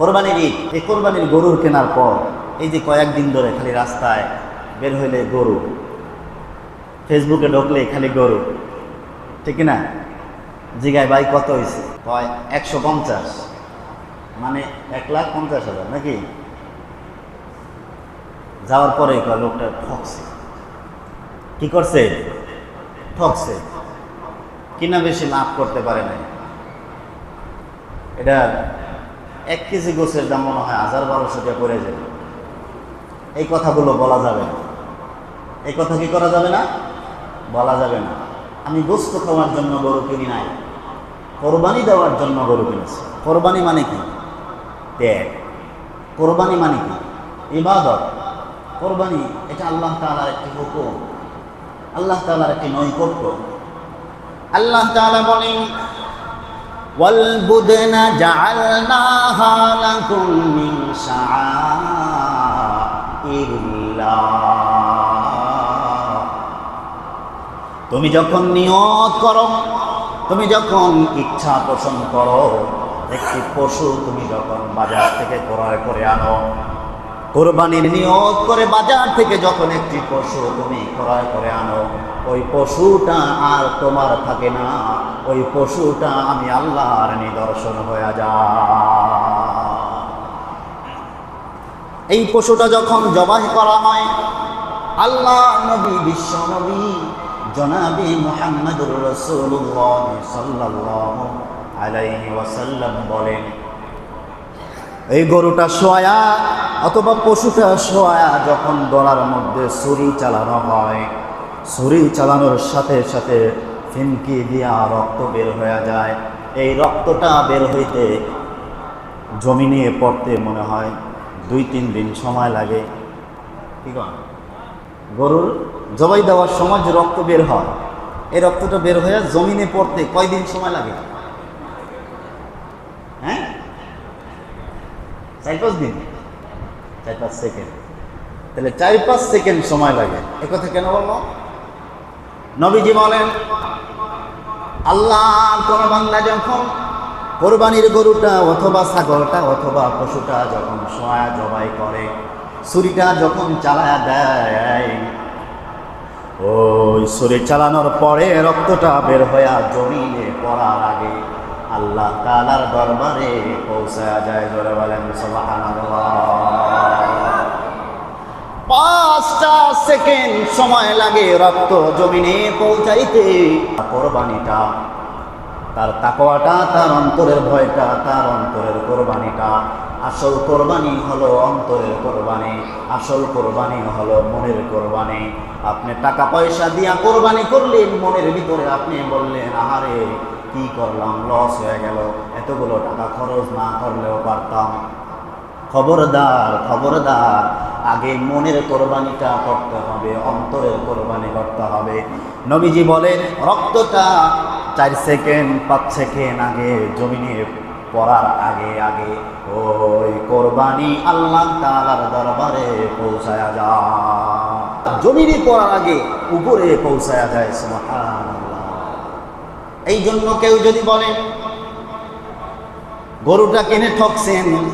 কোরবানির ঈদ, এই কোরবানির গরুর কেনার পর, এই যে কয়েকদিন ধরে খালি রাস্তায় বের হইলে গরু, ফেসবুকে ঢুকলে খালি গরু, ঠিক না? জিগায় ভাই কত হয়েছে কয়, একশো পঞ্চাশ। মানে এক লাখ পঞ্চাশ হাজার, নাকি? যাওয়ার পরে কয়, লোকটা ঠকছে। কি করছে? ঠকছে। কিনা বেশি লাভ করতে পারে নাই। এটা এক কেজি গোছের দাম মনে হয় হাজার বারোশো টাকা পড়ে যাবে। এই কথাগুলো বলা যাবে না। এই কথা কি করা যাবে না? বলা যাবে না। আমি গোস্ত খাওয়ার জন্য গরু কিনি নাই। কোরবানি দেওয়ার জন্য গরু কিনেছি। কোরবানি মানে কি? ত্যাগ। কোরবানি মানে কি? ইবাদত। কোরবানি, এটা আল্লাহ তালার একটি হুকুম। আল্লাহ তালার একটি নৈকট্য। আল্লাহ তালা বলেন والبدن جعلناها لكم من شعائر الله তুমি যখন নিয়ত করো তুমি যখন ইচ্ছা পোষণ করো একটি পশু তুমি যখন বাজার থেকে ক্রয় করে আনো কোরবানির নিয়ত করে বাজার থেকে যখন একটি পশু তুমি ক্রয় করে আনো, ওই পশুটা আর তোমার থাকে না। ওই পশুটা আমি আল্লাহর নিদর্শন হয়ে যা এই পশুটা যখন জবাই করা হয়, আল্লাহ নবী, বিশ্ব নবী, জনাবি মোহাম্মদুর রসুল্লাহ সাল্লাল্লাহু আলাইহি ওয়াসাল্লাম বলেন এই গরুটা শোয়া, অথবা পশুটা শোয়া, যখন গলার মধ্যে ছুরি চালানো হয়, ছুরি চালানোর সাথে সাথে ফিনকি দিয়া রক্ত বের হয়ে যায়। এই রক্তটা বের হইতে জমিনে পড়তে মনে হয়, দুই তিন দিন সময় লাগে। কি কন? গরুর জবাই দেওয়ার সময় যে রক্ত বের হয়, এই রক্তটা বের হয়ে জমিনে পড়তে কয়দিন সময় লাগে হ্যাঁ চার পাঁচ দিন। চার পাঁচ সেকেন্ড তাহলে চার পাঁচ সেকেন্ড সময় লাগে। একথা কেন বলল? নবীজি বলেন আল্লাহ কোন বাংলা যখন কোরবানির গরুটা অথবা ছাগলটা অথবা পশুটা যখন সোয়া জবাই করে, ছুরিটা যখন চালায়া দেয়, ওই ছুরি চালানোর পরে রক্তটা বের হইয়া জমিনে পড়ার আগে আল্লাহ তালার দরবারে পৌঁছায়া যায়, জোরে বলেন পাঁচটা সেকেন্ড সময় লাগে রক্ত জমিনে পৌঁছাইতে। কোরবানিটা, তার তাকওয়াটা, তার অন্তরের ভয়টা, তার অন্তরের কোরবানিটা। আসল কোরবানি হলো অন্তরের কোরবানি, আসল কোরবানি হলো মনের কোরবানি। আপনি টাকা পয়সা দিয়া কোরবানি করলেন, মনের ভিতরে আপনি বললেন, আহারে কি করলাম? লস হয়ে গেল। এতগুলো টাকা খরচ না করলেও পারতাম। খবরদার খবরদার। আগে মনের কোরবানিটা করতে হবে, অন্তরের কোরবানি করতে হবে। নবীজি বলে রক্তটা চার সেকেন্ড, পাঁচ সেকেন্ড আগে, জমিনে পড়ার আগে আগে ওই কোরবানি আল্লাহ তালার দরবারে পৌঁছায়া যায়। জমিনে পড়ার আগে, উপরে পৌঁছায়া যায়, সুবহানাল্লাহ। এই জন্য কেউ যদি বলে, গরুটা কিনে ঠকছেন?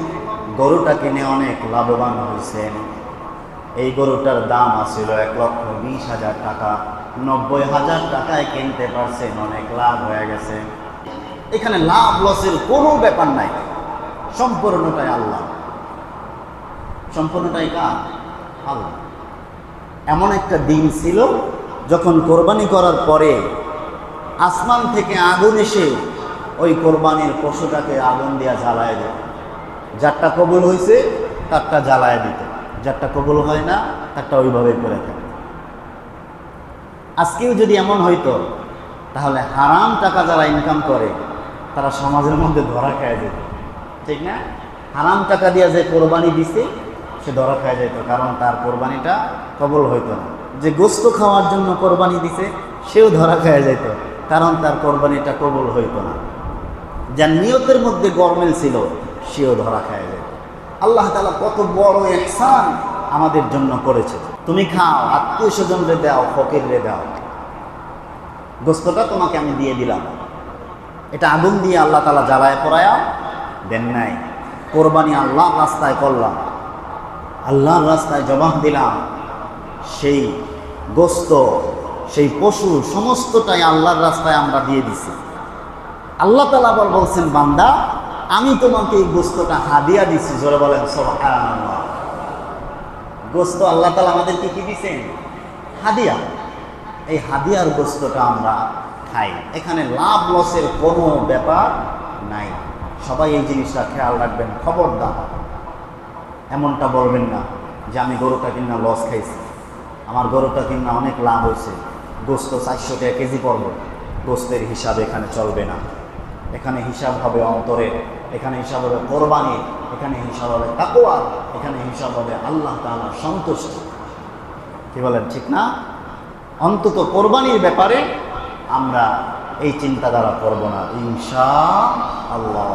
গরুটা কিনে অনেক লাভবান হয়েছেন। এই গরুটার দাম আছিল এক লক্ষ বিশ হাজার টাকা। নব্বই হাজার টাকায় কিনতে পারছেন, অনেক লাভ হয়ে গেছে। এখানে লাভ লসের কোনো ব্যাপার নাই। সম্পূর্ণটাই আল্লাহ। সম্পূর্ণটাই কার? আল্লাহ। এমন একটা দিন ছিল যখন কোরবানি করার পরে আসমান থেকে আগুন এসে ওই কোরবানির পশুটাকে আগুন দিয়া জ্বালায় দেয়। যারটা কবুল হয়েছে তারটা জ্বালায় দিত। যারটা কবুল হয় না, তারটা ওইভাবে করে থাকে। আজকেও যদি এমন হইতো, তাহলে হারাম টাকা যারা ইনকাম করে, তারা সমাজের মধ্যে ধরা খায় যেত। ঠিক না? হারাম টাকা দিয়ে যে কোরবানি দিছে, সে ধরা খায় যেত, কারণ তার কোরবানিটা কবল হইতো না। যে গোস্ত খাওয়ার জন্য কোরবানি দিছে, সেও ধরা খায় যেত। কারণ তার কোরবানিটা কবল হইতো না। যার নিয়তের মধ্যে গরমিল ছিল, সেও ধরা খায় যেত আল্লাহ তালা কত বড় এহসান আমাদের জন্য করেছে। তুমি খাও, আত্মীয় স্বজনরে দাও, ফকিররে দাও। গোস্তটা তোমাকে আমি দিয়ে দিলাম। এটা আগুন দিয়ে আল্লাহ তালা জ্বালায় পড়ায়া দেন নাই। কোরবানি আল্লাহ রাস্তায় করলাম। আল্লাহর রাস্তায় জবাব দিলাম। সেই গোস্ত সেই পশু সমস্তটাই আল্লাহর রাস্তায় আমরা দিয়ে দিছি। আল্লাহ তালা আবার বলছেন, বান্দা, আমি তোমাকে এই গোস্তটা হাদিয়া দিছি। জোরে বলেন গোস্ত আল্লাহ তালা আমাদেরকে কি দিছেন? হাদিয়া। এই হাদিয়ার গোস্তটা আমরা খাই। এখানে লাভ লসের কোনো ব্যাপার নাই। সবাই এই জিনিসটা খেয়াল রাখবেন, খবরদার। এমনটা বলবেন না যে, আমি গরুটা কিনা লস খাইছি। আমার গরুটা কিনা অনেক লাভ হয়েছে। গোস্ত চারশো টাকা কেজি পড়ব গোস্তের হিসাব এখানে চলবে না। এখানে হিসাব হবে অন্তরে, এখানে হিসাব হবে কোরবানি, এখানে হিসাব হবে তাকোয়া এখানে হিসাব হবে আল্লাহ তাআলার সন্তুষ্টি। কি বলেন, ঠিক না? অন্তত কোরবানির ব্যাপারে আমরা এই চিন্তাধারা করব না, ইনশা আল্লাহ।